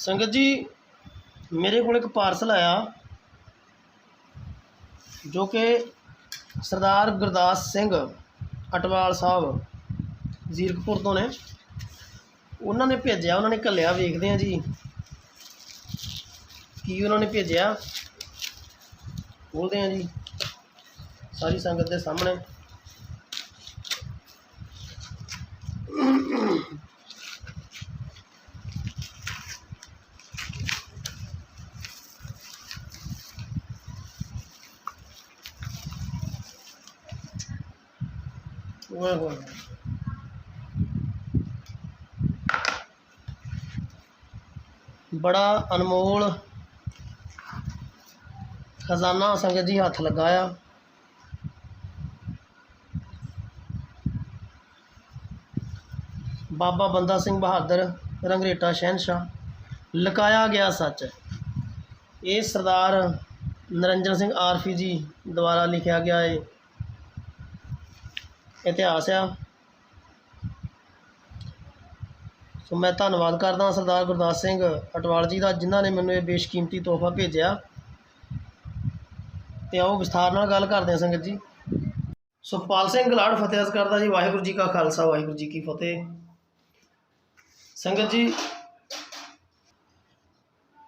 ਸੰਗਤ ਜੀ, ਮੇਰੇ ਕੋਲ ਇੱਕ ਪਾਰਸਲ ਆਇਆ, ਜੋ ਕਿ ਸਰਦਾਰ ਗੁਰਦਾਸ ਸਿੰਘ ਅਟਵਾਲ ਸਾਹਿਬ ਜ਼ੀਰਕਪੁਰ ਤੋਂ ਨੇ। ਉਹਨਾਂ ਨੇ ਭੇਜਿਆ, ਉਹਨਾਂ ਨੇ ਘੱਲਿਆ, ਵੇਖਦੇ ਆ ਜੀ ਕੀ ਉਹਨਾਂ ਨੇ ਭੇਜਿਆ। ਬੋਲਦੇ ਆ ਜੀ, ਸਾਰੀ ਸੰਗਤ ਦੇ ਸਾਹਮਣੇ। ਓਏ ਹੋਏ ਬੜਾ ਅਨਮੋਲ ਖਜ਼ਾਨਾ ਸੰਗਤ ਜੀ ਹੱਥ ਲੱਗਾ ਬਾਬਾ ਬੰਦਾ ਸਿੰਘ ਬਹਾਦਰ ਰੰਗਰੇਟਾ ਸ਼ਹਿਨशाह ਲਕਾਇਆ ਗਿਆ ਸੱਚ। ਇਹ ਸਰਦਾਰ ਨਰਿੰਦਰ ਸਿੰਘ ਆਰਫੀ ਜੀ ਦੁਆਰਾ ਲਿਖਿਆ ਗਿਆ ਹੈ ਇਤਿਹਾਸ ਆ। ਸੋ ਮੈਂ ਧੰਨਵਾਦ ਕਰਦਾ ਸਰਦਾਰ ਗੁਰਦਾਸ ਸਿੰਘ ਅਟਵਾਲ ਜੀ ਦਾ, ਜਿਨ੍ਹਾਂ ਨੇ ਮੈਨੂੰ ਇਹ ਬੇਸ਼ਕੀਮਤੀ ਤੋਹਫਾ ਭੇਜਿਆ। ਤੇ ਆਓ ਵਿਸਥਾਰ ਨਾਲ ਗੱਲ ਕਰਦੇ ਹਾਂ ਸੰਗਤ ਜੀ। ਸੁਖਪਾਲ ਸਿੰਘ ਗਲਾੜ ਫਤਿਹ ਕਰਦਾ ਜੀ, ਵਾਹਿਗੁਰੂ ਜੀ ਕਾ ਖਾਲਸਾ, ਵਾਹਿਗੁਰੂ ਜੀ ਕੀ ਫਤਿਹ। ਸੰਗਤ ਜੀ,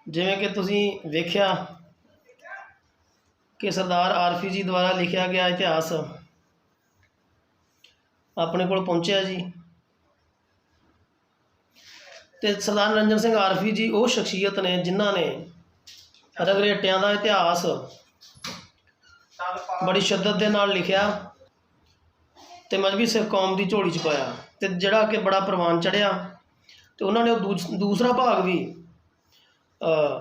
ਜਿਵੇਂ ਕਿ ਤੁਸੀਂ ਵੇਖਿਆ ਕਿ ਸਰਦਾਰ ਆਰਫੀ ਜੀ ਦੁਆਰਾ ਲਿਖਿਆ ਗਿਆ ਇਤਿਹਾਸ ਆਪਣੇ ਕੋਲ ਪਹੁੰਚਿਆ ਜੀ। ਤੇ ਸਰਦਾਰ ਨਰਿੰਦਰ ਸਿੰਘ ਆਰਫੀ ਜੀ ਉਹ ਸ਼ਖਸੀਅਤ ਨੇ ਜਿਨ੍ਹਾਂ ਨੇ ਰਗਰੇਟਿਆਂ ਦਾ ਇਤਿਹਾਸ ਬੜੀ ਸ਼ਿੱਦਤ ਦੇ ਨਾਲ ਲਿਖਿਆ ਤੇ ਮਜਬੀ ਸਿੱਖ ਕੌਮ ਦੀ ਝੋਲੀ 'ਚ ਪਾਇਆ ਤੇ ਜਿਹੜਾ ਕਿ ਬੜਾ ਪ੍ਰਵਾਨ ਚੜਿਆ ਤੇ ਉਹਨਾਂ ਨੇ ਉਹ ਦੂਜ- ਦੂਸਰਾ ਭਾਗ ਵੀ ਅ,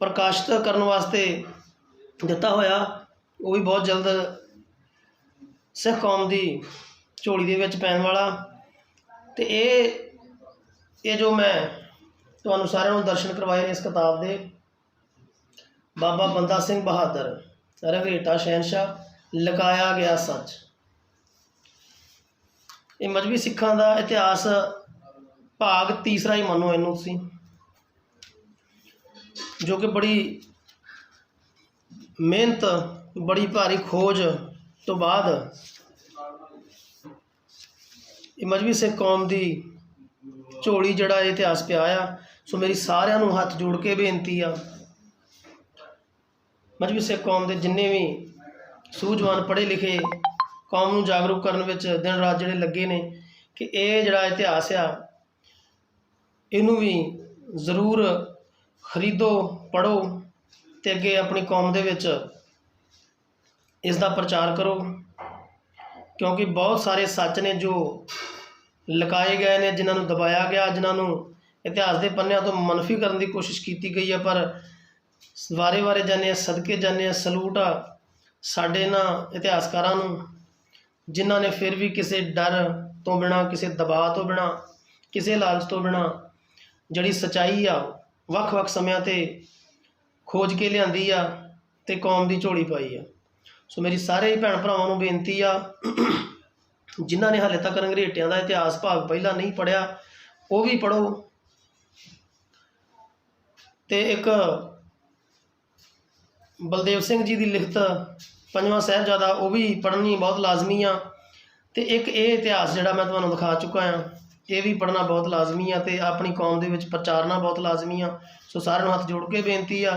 ਪ੍ਰਕਾਸ਼ਿਤ ਕਰਨ ਵਾਸਤੇ ਦਿੱਤਾ ਹੋਇਆ ਉਹ ਵੀ ਬਹੁਤ ਜਲਦ ਸਿੱਖ ਕੌਮ ਦੀ ਝੋਲੀ ਦੇ ਵਿੱਚ ਪੈਣ ਵਾਲਾ। ਤੇ ਇਹ ਇਹ ਜੋ ਮੈਂ ਤੁਹਾਨੂੰ ਸਾਰਿਆਂ ਨੂੰ ਦਰਸ਼ਨ ਕਰਵਾਏ ਨੇ ਇਸ ਕਿਤਾਬ ਦੇ, ਬਾਬਾ ਬੰਦਾ ਸਿੰਘ ਬਹਾਦਰ ਰਘਰੇਟਾ ਸ਼ਹਿਨशाह ਲਗਾਇਆ ਗਿਆ ਸੱਚ। ਇਹ ਮਜਬੀ ਸਿੱਖਾਂ ਦਾ ਇਤਿਹਾਸ ਭਾਗ ਤੀਸਰਾ ਹੀ ਮੰਨੋ ਇਹਨੂੰ ਤੁਸੀਂ, ਜੋ ਕਿ ਬੜੀ ਮਿਹਨਤ, ਬੜੀ ਭਾਰੀ ਖੋਜ ਤੋਂ ਬਾਅਦ ਇਹ ਮਜਬੀ ਸਿੱਖ ਕੌਮ ਦੀ ਝੋਲੀ ਜਿਹੜਾ ਇਹ ਇਤਿਹਾਸ ਪਿਆ ਆ, ਸੋ ਮੇਰੀ ਸਾਰਿਆਂ ਨੂੰ ਹੱਥ ਜੋੜ ਕੇ ਬੇਨਤੀ ਆ, ਮਜਬੀ ਸਿੱਖ ਕੌਮ ਦੇ ਜਿੰਨੇ ਵੀ ਸੂਝਵਾਨ ਪੜ੍ਹੇ ਲਿਖੇ ਕੌਮ ਨੂੰ ਜਾਗਰੂਕ ਕਰਨ ਵਿੱਚ ਦਿਨ ਰਾਤ ਜਿਹੜੇ ਲੱਗੇ ਨੇ, ਕਿ ਇਹ ਜਿਹੜਾ ਇਤਿਹਾਸ ਆ, ਇਹਨੂੰ ਵੀ ਜ਼ਰੂਰ ਖਰੀਦੋ ਪੜੋ ਤੇ ਅੱਗੇ ਆਪਣੀ ਕੌਮ ਦੇ ਵਿੱਚ ਇਸ ਦਾ ਪ੍ਰਚਾਰ ਕਰੋ। ਕਿਉਂਕਿ ਬਹੁਤ ਸਾਰੇ ਸੱਚ ਨੇ ਜੋ ਲਕਾਏ ਗਏ ਨੇ, ਜਿਨ੍ਹਾਂ ਨੂੰ ਦਬਾਇਆ ਗਿਆ, ਜਿਨ੍ਹਾਂ ਨੂੰ ਇਤਿਹਾਸ ਦੇ ਪੰਨਿਆਂ ਤੋਂ ਮਨਫੀ ਕਰਨ ਦੀ ਕੋਸ਼ਿਸ਼ ਕੀਤੀ ਗਈ ਹੈ, ਪਰ ਵਾਰੇ ਵਾਰੇ ਜਾਂਦੇ ਹਾਂ, ਸਦਕੇ ਜਾਂਦੇ ਹਾਂ, ਸਲੂਟ ਆ ਸਾਡੇ ਇਹਨਾਂ ਇਤਿਹਾਸਕਾਰਾਂ ਨੂੰ, ਜਿਨ੍ਹਾਂ ਨੇ ਫਿਰ ਵੀ ਕਿਸੇ ਡਰ ਤੋਂ ਬਿਨਾ, ਕਿਸੇ ਦਬਾਅ ਤੋਂ ਬਿਨਾ, ਕਿਸੇ ਲਾਲਚ ਤੋਂ ਬਿਨਾ ਜਿਹੜੀ ਸਚਾਈ ਆ, ਵੱਖ-ਵੱਖ ਸਮਿਆਂ ਤੇ ਖੋਜ ਕੇ ਲਿਆਂਦੀ ਆ ਤੇ ਕੌਮ ਦੀ ਝੋਲੀ ਪਾਈ ਆ। ਸੋ ਮੇਰੀ ਸਾਰੇ ਹੀ ਭੈਣ ਭਰਾਵਾਂ ਨੂੰ ਬੇਨਤੀ ਆ, ਜਿਨ੍ਹਾਂ ਨੇ ਹਾਲੇ ਤੱਕ ਅੰਗਰੇਟਿਆਂ ਦਾ ਇਤਿਹਾਸ ਭਾਗ ਪਹਿਲਾਂ ਨਹੀਂ ਪੜਿਆ ਉਹ ਵੀ ਪੜੋ ਤੇ ਇੱਕ ਬਲਦੇਵ ਸਿੰਘ ਜੀ ਦੀ ਲਿਖਤ ਪੰਜਵਾਂ ਸਾਹਿਬਜ਼ਾਦਾ, ਉਹ ਵੀ ਪੜ੍ਹਨੀ ਬਹੁਤ ਲਾਜ਼ਮੀ ਆ। ਤੇ ਇੱਕ ਇਹ ਇਤਿਹਾਸ ਜਿਹੜਾ ਮੈਂ ਤੁਹਾਨੂੰ ਦਿਖਾ ਚੁੱਕਾ ਆ, ਇਹ ਵੀ ਪੜ੍ਹਨਾ ਬਹੁਤ ਲਾਜ਼ਮੀ ਆ ਤੇ ਆਪਣੀ ਕੌਮ ਦੇ ਵਿੱਚ ਪ੍ਰਚਾਰਨਾ ਬਹੁਤ ਲਾਜ਼ਮੀ ਆ। ਸੋ ਸਾਰਿਆਂ ਨੂੰ ਹੱਥ ਜੋੜ ਕੇ ਬੇਨਤੀ ਆ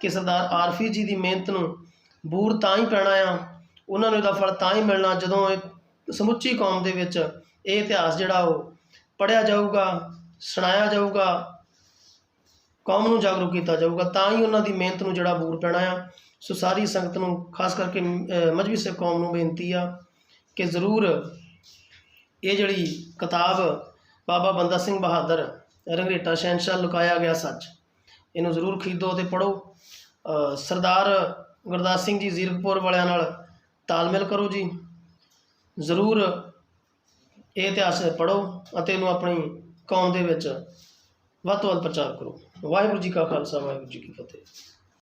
ਕਿ ਸਰਦਾਰ ਆਰਫੀ ਜੀ ਦੀ ਮਿਹਨਤ ਨੂੰ ਬੂਰ ਤਾਂ ਹੀ ਪੈਣਾ ਆ। ਉਹਨਾਂ ਨੂੰ ਇਹਦਾ ਫਲ ਤਾਂ ਹੀ ਮਿਲਣਾ ਜਦੋਂ ਇਹ ਸਮੁੱਚੀ ਕੌਮ ਦੇ ਵਿੱਚ ਇਹ ਇਤਿਹਾਸ ਜਿਹੜਾ ਉਹ ਪੜ੍ਹਿਆ ਜਾਊਗਾ, ਸੁਣਾਇਆ ਜਾਊਗਾ, ਕੌਮ ਨੂੰ ਜਾਗਰੂਕ ਕੀਤਾ ਜਾਊਗਾ, ਤਾਂ ਹੀ ਉਹਨਾਂ ਦੀ ਮਿਹਨਤ ਨੂੰ ਜਿਹੜਾ ਬੂਰ ਪੈਣਾ ਆ। ਸੋ ਸਾਰੀ ਸੰਗਤ ਨੂੰ ਖਾਸ ਕਰਕੇ ਮਜਬੀ ਸਿੱਖ ਕੌਮ ਨੂੰ ਬੇਨਤੀ ਆ ਕਿ ਜ਼ਰੂਰ ਇਹ ਜਿਹੜੀ ਕਿਤਾਬ ਬਾਬਾ ਬੰਦਾ ਸਿੰਘ ਬਹਾਦਰ, ਰੰਗਰੇਟਾ ਸ਼ਹਿਨशाह ਲੁਕਾਇਆ ਗਿਆ ਸੱਚ, ਇਹਨੂੰ ਜ਼ਰੂਰ ਖਰੀਦੋ ਤੇ ਪੜੋ ਸਰਦਾਰ ਗੁਰਦਾਸ ਸਿੰਘ ਜੀ ਜ਼ੀਰਕਪੁਰ ਵਾਲਿਆਂ ਨਾਲ ਤਾਲਮੇਲ ਕਰੋ ਜੀ। ਜ਼ਰੂਰ ਇਹ ਇਤਿਹਾਸ ਪੜੋ ਅਤੇ ਇਹਨੂੰ ਆਪਣੀ ਕੌਮ ਦੇ ਵਿੱਚ ਵੱਧ ਤੋਂ ਵੱਧ ਪ੍ਰਚਾਰ ਕਰੋ। ਵਾਹਿਗੁਰੂ ਜੀ ਕਾ ਖਾਲਸਾ, ਵਾਹਿਗੁਰੂ ਜੀ ਕੀ ਫਤਿਹ।